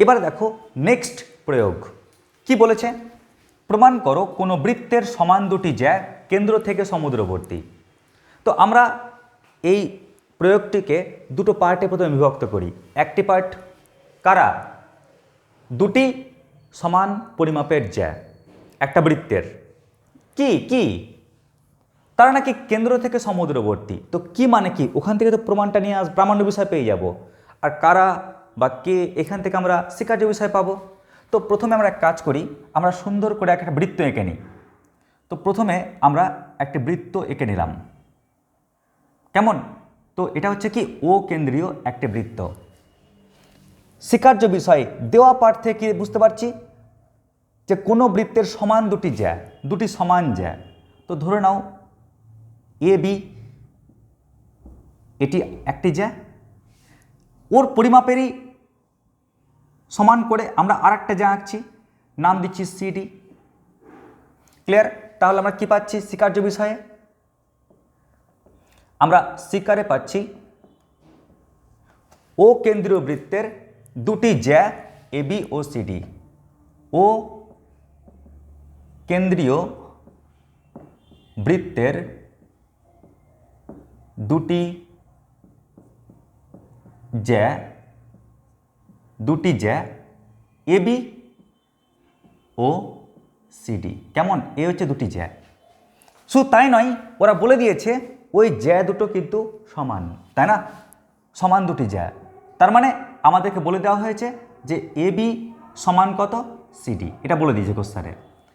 এবার দেখো নেক্সট প্রয়োগ। কি বলেছে? প্রমাণ করো কোনো বৃত্তের সমান দুটি জ্যা কেন্দ্র থেকে সমুদ্রবর্তী। তো আমরা এই প্রয়োগটিকে দুটো পার্টে প্রথমে বিভক্ত করি। একটি পার্ট কারা? দুটি সমান পরিমাপের জ্যা একটা বৃত্তের। কি? কি? তারা নাকি কেন্দ্র থেকে সমুদ্রবর্তী। তো কি মানে কি? ওখান থেকে তো প্রমাণটা নিয়ে আস প্রামাণ্য বিষয় পেয়ে যাব। আর কারা বা কে এখান থেকে আমরা স্বীকার্য বিষয় পাবো? তো প্রথমে আমরা এক কাজ করি, আমরা সুন্দর করে একটা বৃত্ত এঁকে নিই। তো প্রথমে আমরা একটি বৃত্ত এঁকে নিলাম। কেমন? তো এটা হচ্ছে কি, ও কেন্দ্রীয় একটি বৃত্ত। স্বীকার্য বিষয়, দেওয়া পাঠ থেকে বুঝতে পারছি যে কোনো বৃত্তের সমান দুটি জ্যা, দুটি সমান জ্যা। তো ধরে নাও, এ, বি, এটি একটি জ্যা। ওর পরিমাপেরই সমান করে আমরা আর একটা জ্যা আঁকছি, নাম দিচ্ছি সিডি ক্লিয়ার তাহলে আমরা কি পাচ্ছি স্বীকার্য বিষয়ে? আমরা স্বীকারে পাচ্ছি ও কেন্দ্রীয় বৃত্তের দুটি জ্যা এবি ও সিডি ও কেন্দ্রীয় বৃত্তের দুটি জ্যা দুটি জ্যা এবি ও সিডি কেমন? এ হচ্ছে দুটি জ্যা। শুধু তাই নয়, ওরা বলে দিয়েছে, ওই জ্যা দুটো কিন্তু সমান, তাই না? সমান দুটি জ্যা। তার মানে আমাদেরকে বলে দেওয়া হয়েছে যে এ বি সমান কত? সিডি এটা বলে দিয়েছে কোশ্চারে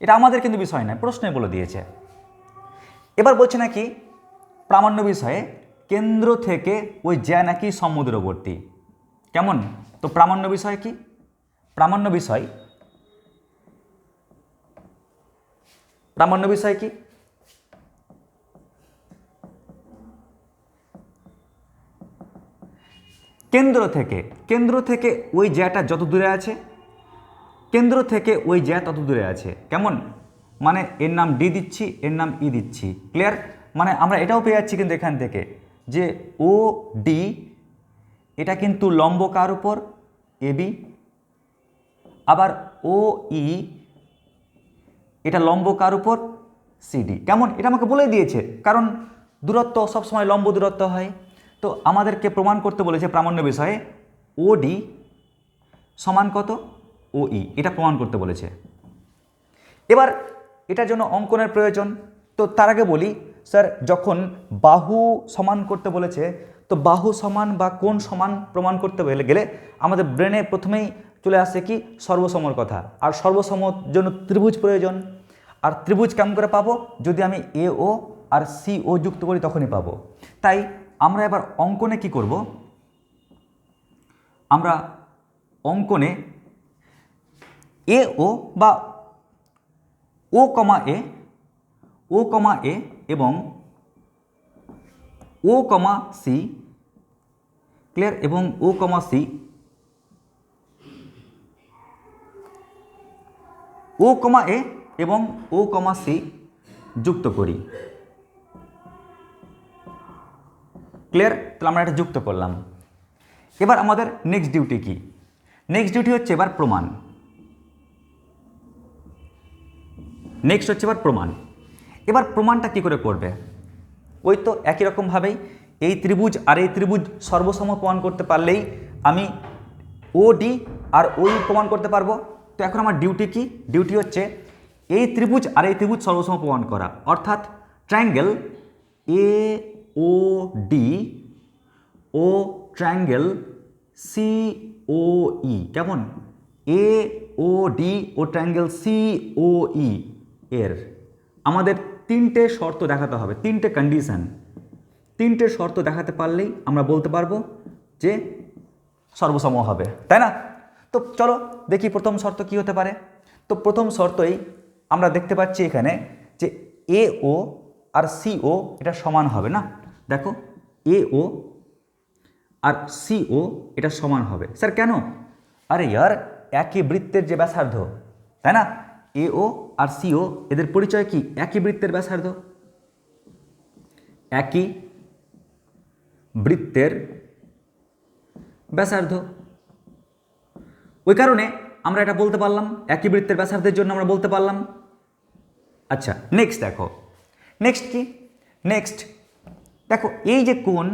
এটা আমাদের কিন্তু বিষয় নয়, প্রশ্নে বলে দিয়েছে। এবার বলছে নাকি, প্রামাণ্য বিষয়ে কেন্দ্র থেকে ওই জ্যা নাকি সমুদ্রবর্তী। কেমন? তো প্রামাণ্য বিষয় কি? প্রামাণ্য বিষয় প্রামাণ্য বিষয় কি? কেন্দ্র থেকে কেন্দ্র থেকে ওই জ্যাটা যত দূরে আছে, কেন্দ্র থেকে ওই জ্যা তত দূরে আছে। কেমন? মানে এর নাম ডি দিচ্ছি, এর নাম ই দিচ্ছি। ক্লিয়ার মানে আমরা এটাও পেয়ে যাচ্ছি কিন্তু এখান থেকে যে ও ডি, এটা কিন্তু লম্ব কার উপর? এবি আবার ও ই এটা লম্ব কার উপর? সিডি কেমন? এটা আমাকে বলে দিয়েছে, কারণ দূরত্ব সবসময় লম্ব দূরত্ব হয়। তো আমাদেরকে প্রমাণ করতে বলেছে প্রামাণ্য বিষয়ে ও ডি সমান কত? ও ই এটা প্রমাণ করতে বলেছে। এবার, এটার জন্য অঙ্কনের প্রয়োজন। তো তার আগে বলি স্যার, যখন বাহু সমান করতে বলেছে, তো বাহু সমান বা কোন সমান প্রমাণ করতে গেলে আমাদের ব্রেনে প্রথমেই চলে আসে কি সর্বসমর কথা। আর সর্বসমর জন্য ত্রিভুজ প্রয়োজন। আর ত্রিভুজ কেমন করে পাবো? যদি আমি এ ও আর সি ও যুক্ত করি, তখনই পাবো। তাই আমরা এবার অঙ্কনে কি করব? আমরা অঙ্কনে এ ও বা ও কমা এ, ও কমা এ এবং ও কমা সি, ক্লিয়ার? এবং ও কমা সি, ও কমা এ এবং ও কমা সি যুক্ত করি। ক্লিয়ার? তাহলে আমরা এটা যুক্ত করলাম। এবার আমাদের নেক্সট ডিউটি কি? নেক্সট ডিউটি হচ্ছে এবার প্রমাণ। নেক্সট হচ্ছে এবার প্রমাণ। এবার প্রমাণটা কি করে করবে? ওই তো একই রকমভাবেই এই ত্রিভুজ আর এই ত্রিভুজ সর্বসম প্রমাণ করতে পারলেই আমি ও ডি আর ওই প্রমাণ করতে পারব। তো এখন আমার ডিউটি কি? ডিউটি হচ্ছে এই ত্রিভুজ আর এই ত্রিভুজ সর্বসম প্রমাণ করা। অর্থাৎ ট্রায়াঙ্গেল এ, ও, ডি, ও, ট্রায়াঙ্গেল সি, ও, ই। কেমন? এ, ও, ডি, ও, ট্রায়াঙ্গেল সি, ও, ই এর। আমাদের তিনটে শর্ত দেখাতে হবে, তিনটে কন্ডিশন তিনটে শর্ত দেখাতে পারলেই আমরা বলতে পারব যে সর্বসম হবে, তাই না? তো চলো দেখি প্রথম শর্ত কি হতে পারে। তো প্রথম শর্তই আমরা দেখতে পাচ্ছি এখানে যে এ ও আর সি ও এটা সমান হবে না। দেখো এ ও আর সি ও এটা সমান হবে। স্যার, কেন? আরে, ইয়ার একই বৃত্তের যে ব্যাসার্ধ, তাই না? এ ও আর সি ও এদের পরিচয় কি? একই বৃত্তের ব্যাসার্ধ? একই বৃত্তের ব্যাসার্ধ। ওই কারণে আমরা এটা বলতে পারলাম, একই বৃত্তের ব্যাসার্ধের জন্য আমরা বলতে পারলাম। আচ্ছা নেক্সট দেখো। নেক্সট কি? নেক্সট দেখো, এই যে কোণ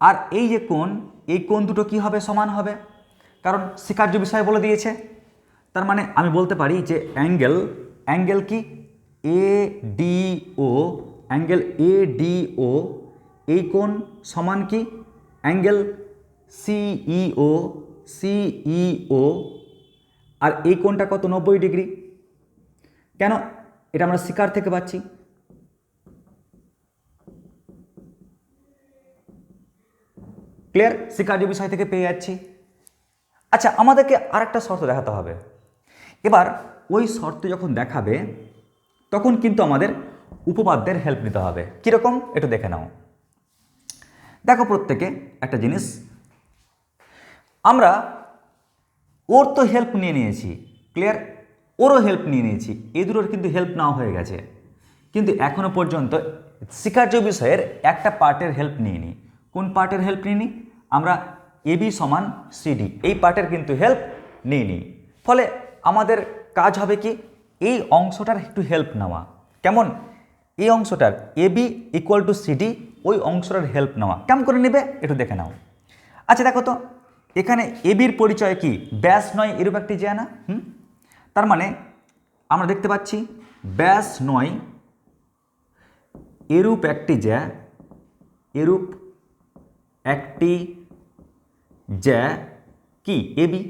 আর এই যে কোণ, এই কোণ দুটো কি হবে, সমান হবে? কারণ স্বীকার্য বিষয় বলে দিয়েছে। তার মানে আমি বলতে পারি যে অ্যাঙ্গেল অ্যাঙ্গেল কি? A D O angle A D O এই কোণ সমান কি? অ্যাঙ্গেল সিইও সিইও আর এই কোণটা কত? নব্বই ডিগ্রি। কেন? এটা আমরা শিকার থেকে পাচ্ছি। ক্লিয়ার? শিকার্য বিষয় থেকে পেয়ে যাচ্ছি। আচ্ছা আমাদেরকে আরেকটা শর্ত দেখাতে হবে। এবার ওই শর্ত যখন দেখাবে, তখন কিন্তু আমাদের উপপাদ্যের হেল্প নিতে হবে। কীরকম? একটু দেখে নাও। দেখো প্রত্যেকে একটা জিনিস। আমরা ওর তো হেল্প নিয়ে নিয়েছি ক্লিয়ার ওরও হেল্প নিয়ে নিয়েছি। এই দুটোর কিন্তু হেল্প নাও হয়ে গেছে। কিন্তু এখনও পর্যন্ত শিকার্য বিষয়ের একটা পার্টের হেল্প নিয়ে নিই কোন পার্টের হেল্প নিয়ে নিই আমরা এবি সমান সিডি এই পার্টের কিন্তু হেল্প নিয়ে নিই ফলে আমাদের কাজ হবে কি? এই অংশটার একটু হেল্প নেওয়া। কেমন? এই অংশটার এবি ইকুয়াল টু সিডি ওই অংশটার হেল্প নেওয়া। কেমন করে নেবে? একটু দেখে নাও। আচ্ছা দেখো তো, এখানে এবির পরিচয় কি? ব্যাস নয় এরূপ একটি জ্যা না হুম? তার মানে আমরা দেখতে পাচ্ছি, ব্যাস নয় এরূপ একটি জ্যা এরূপ একটি জ্যা কি? এবি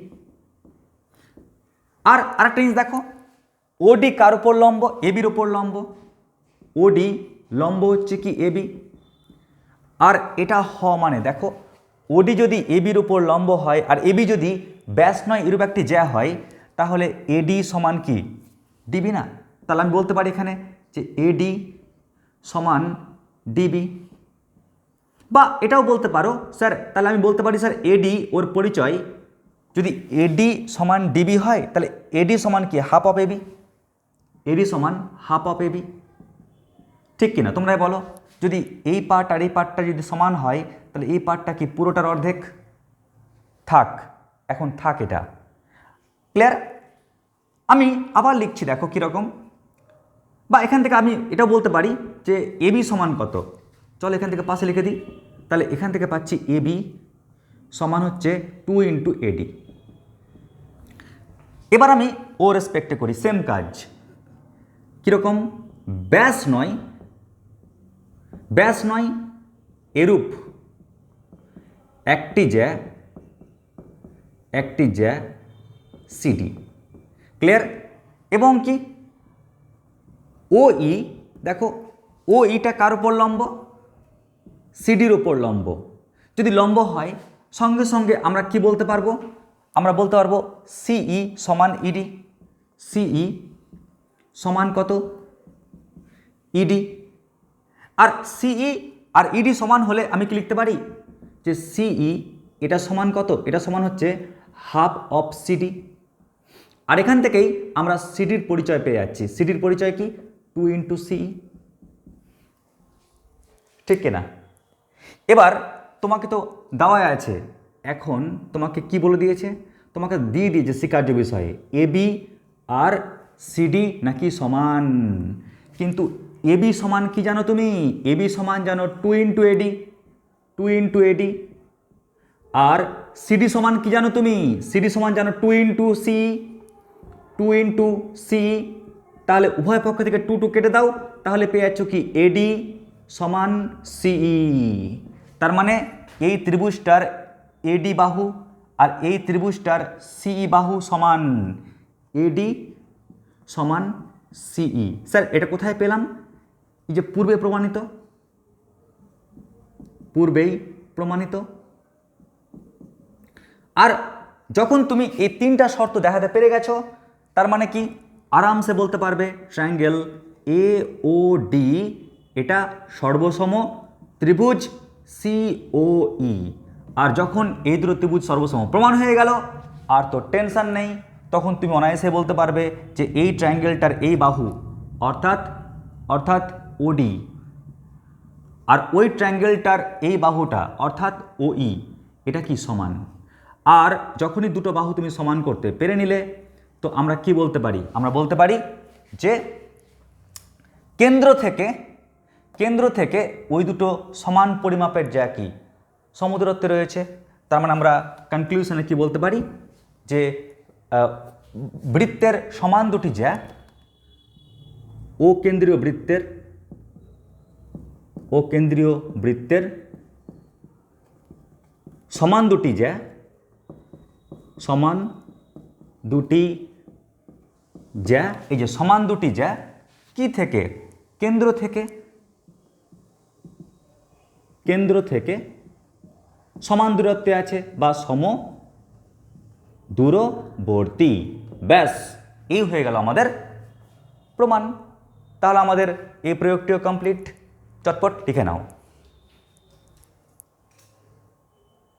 আর আরেকটা জিনিস দেখো ওডি কার উপর লম্ব? এবির উপর লম্ব। ওডি লম্ব হচ্ছে কি এবি আর এটা হ মানে দেখো ওডি যদি এবির উপর লম্ব হয়, আর এবি যদি ব্যাস নয় এরূপ একটি জ্যা হয়, তাহলে এডি সমান কি? ডিবি না? তাহলে আমি বলতে পারি এখানে যে এডি সমান ডিবি বা এটাও বলতে পারো, স্যার, তাহলে আমি বলতে পারি, স্যার এডি ওর পরিচয় যদি এডি সমান ডিবি হয়, তাহলে এডি সমান কি? হাফ অফ এবি এডি সমান হাফ অফ এবি ঠিক কিনা? তোমরাই বলো। যদি এই পার্ট আর এই পার্টটা যদি সমান হয়, তাহলে এই পার্টটা কি পুরোটার অর্ধেক? থাক, এখন থাক এটা। ক্লিয়ার আমি আবার লিখছি, দেখো কীরকম। বা এখান থেকে আমি এটা বলতে পারি যে এবি সমান কত? চল এখান থেকে পাশে লিখে দিই। তাহলে এখান থেকে পাচ্ছি এবি সমান হচ্ছে টু ইন্টু এডি এবার আমি ও রেসপেক্টে করি সেম কাজ। কীরকম? ব্যাস নয় ব্যাস নয়, এরূপ। একটি জ্যা একটি জ্যা সিডি ক্লিয়ার এবং কি? ও ই দেখো ও ইটা কার উপর লম্ব? সিডির উপর লম্ব। যদি লম্ব হয়, সঙ্গে সঙ্গে আমরা কি বলতে পারব? আমরা বলতে পারব সিই সমান ইডি সিই সমান কত? ইডি আর সিই আর ইডি সমান হলে আমি কি লিখতে পারি? যে সিই এটা সমান কত? এটা সমান হচ্ছে হাফ অফ সিডি আর এখান থেকেই আমরা সিডির পরিচয় পেয়ে যাচ্ছি। সিডির পরিচয় কি? টু ইন্টু সিই ঠিক কিনা? এবার তোমাকে তো দেওয়াই আছে। এখন তোমাকে কি বলে দিয়েছে? তোমাকে দিয়ে দিয়েছে স্বীকার্য বিষয়ে এবি আর সিডি নাকি সমান? কিন্তু এবি সমান কি জানো তুমি? এবি সমান জানো two into AD two into AD আর সিডি সমান কি জানো তুমি? সিডি সমান জানো two into C two into C তাহলে উভয় পক্ষ থেকে টু টু কেটে দাও, তাহলে পেয়ে যাচ্ছ কি? এডি সমান সিই তার মানে এই ত্রিভুজটার এডি বাহু আর এই ত্রিভুজটার সিই বাহু সমান এডি সমান সিই। স্যার, এটা কোথায় পেলাম? এই যে পূর্বে প্রমাণিত? পূর্বেই প্রমাণিত। আর যখন তুমি এই তিনটা শর্ত দেখাতে পেরে গেছো, তার মানে কি? আরামসে বলতে পারবে ট্রায়াঙ্গেল এ ও ডি এটা সর্বসম ত্রিভুজ সি ও ই আর যখন এই দুটো ত্রিভুজ সর্বসম প্রমাণ হয়ে গেল, আর তো টেনশন নেই, তখন তুমি অনায়াসে বলতে পারবে যে এই ট্রায়াঙ্গেলটার এই বাহু, অর্থাৎ অর্থাৎ ওডি আর ওই ট্রায়াঙ্গেলটার এই বাহুটা, অর্থাৎ ও ই এটা কি সমান? আর যখনই দুটো বাহু তুমি সমান করতে পেরে নিলে, তো আমরা কি বলতে পারি? আমরা বলতে পারি যে কেন্দ্র থেকে কেন্দ্র থেকে ওই দুটো সমান পরিমাপের যা কি সমুদ্রত্বে রয়েছে। তার মানে আমরা কনক্লুশনে কি বলতে পারি? যে বৃত্তের সমান দুটি জ্যা ও কেন্দ্রীয় বৃত্তের ও কেন্দ্রীয় বৃত্তের সমান দুটি জ্যা, সমান দুটি জ্যা, এই যে সমান দুটি জ্যা, কি থেকে? কেন্দ্র থেকে। কেন্দ্র থেকে সমান দূরত্বে আছে বা সম দূরবর্তী। ব্যাস, এই হয়ে গেল আমাদের প্রমাণ। তাহলে আমাদের এই প্রয়োগটিও কমপ্লিট চটপট লিখে নাও।